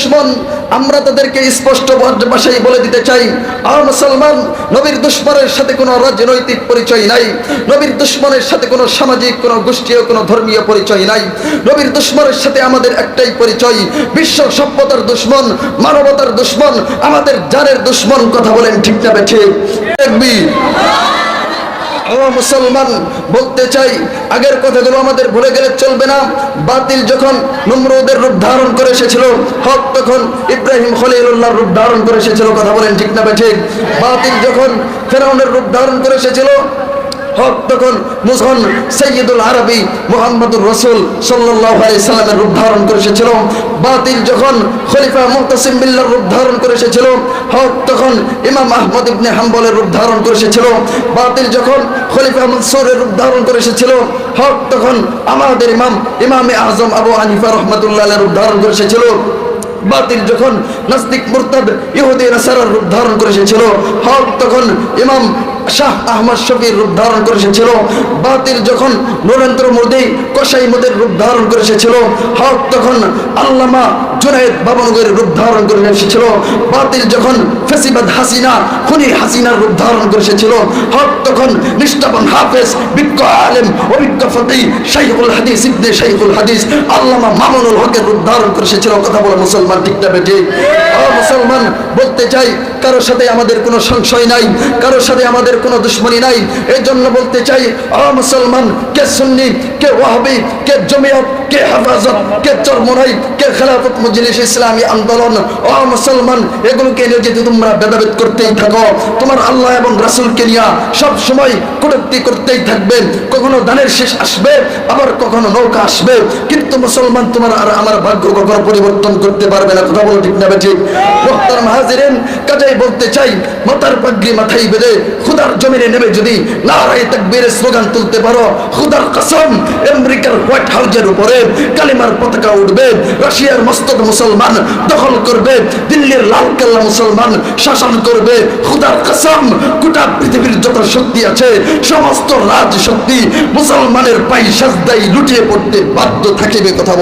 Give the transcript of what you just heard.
দুশ্মন, আমরা তাদেরকে স্পষ্ট ভাষায় বলে দিতে চাই। আর মুসলমান, নবীর দুশ্মনের সাথে কোনো রাজনৈতিক পরিচয় নাই। নবীর দুশ্মনের সাথে কোনো সামাজিক, কোনো গোষ্ঠীয়, কোনো ধর্মীয় পরিচয় নাই। নবীর দুশ্মনের সাথে আমাদের একটাই পরিচয়, বিশ্ব সভ্যতার দুশ্মন, মানবতার দুশ্মন, আমাদের জানের দুশ্মন, কথা বলেন ঠিক না বেঠে দেখবি ও মুসলমান বলতে চাই, আগের কথাগুলো আমাদের ভুলে গেলে চলবে না। বাতিল যখন নমরুদের রূপ ধারণ করে এসেছিল, হক তখন ইব্রাহিম খলিলুল্লাহর রূপ ধারণ করে এসেছিল, কথা বলেন ঠিক না বেঠিক বাতিল যখন ফেরাউনের রূপ ধারণ করে এসেছিল হক তখন মুসলমান সৈয়দুল আরবি মোহাম্মদুর রসুল সাল্লাহ সাল্লামের রূপ ধারণ করে এসেছিল। বাতিল যখন খলিফা মুহতাসিম বিল্লার রূপ ধারণ করে এসেছিল, হক তখন ইমাম আহমদ ইবনে হাম্বলের রূপ ধারণ করে এসেছিল। বাতিল যখন খলিফা মনসুরের রূপ ধারণ করে এসেছিল, হক তখন আমাদের ইমাম, ইমামে আজম আবু হানিফা রহমতুল্লাহ রূপ ধারণ করে এসেছিল। বাতিল যখন নাস্তিক মুরতাদ ইহুদি নাসারার রূপ ধারণ করে এসেছিল, হক তখন ইমাম শাহ আহমদ শফির রূপ ধারণ করে এসেছিল। বাতিল যখন নরেন্দ্র মোদী, কসাই মোদের রূপ ধারণ করে এসেছিল, হক তখন আল্লামা জুনায়দ বাবনগরের রূপ ধারণ করে এসেছিল। বাতিল যখন ফেসিবাদ হাসিনা, খুনি হাসিনার রূপ ধারণ করে এসেছিল, হক তখন নিষ্ঠাবান হাফেজ, বিজ্ঞ আলেম, অভিজ্ঞ ফতেই শাইখুল হাদিস, ইবনে শাইখুল হাদিস, আল্লামা মামুনুল হকের রূপ ধারণ করে এসেছিল। কথা বলে, মুসলমান ঠিক না বেঠে? মুসলমান, বলতে চাই, কারোর সাথে আমাদের কোনো সংশয় নাই, কারোর সাথে আমাদের কোনো দুশ্মনী নাই। এই জন্য বলতে চাই ও মুসলমান, কে সুন্নি, কে ওয়াহাবি, কে জমিয়ত, কে হেফাজত, কে চরমনাই খেলাফত মজলিস ইসলামী আন্দোলন, ও মুসলমান, এগুলোকে নিয়ে যদি তোমরা ভেদাভেদ করতেই থাকো, তোমার আল্লাহ এবং রাসুলকে নিয়ে সব সময় কটুক্তি করতেই থাকবে, কখনো ধানের শেষ আসবে, আবার কখনো নৌকা আসবে, কিন্তু মুসলমান তোমার আর আমার ভাগ্য কখনো পরিবর্তন করতে পারবে না। কথা বলো ঠিক না ঠিক মোহতার মাহাজিরেন কাজাই বলতে চাই মাথার পাগড়ি মাথায় বেঁধে খুদার জমিনে নেমে যদি নারায় তাকবীরের স্লোগান তুলতে পারো, খুদার কসম, আমেরিকার হোয়াইট হাউসের উপরে কালিমার পতাকা উঠবে রাশিয়ার মস্তক মুসলমান দখল করবে, দিল্লির লাল কেল্লা মুসলমান শাসন করবে, খুদার কাসাম, গোটা পৃথিবীর যত শক্তি আছে, সমস্ত রাজ শক্তি মুসলমানের পাই সাজদাই লুটিয়ে পড়তে বাধ্য থাকিবে, কথা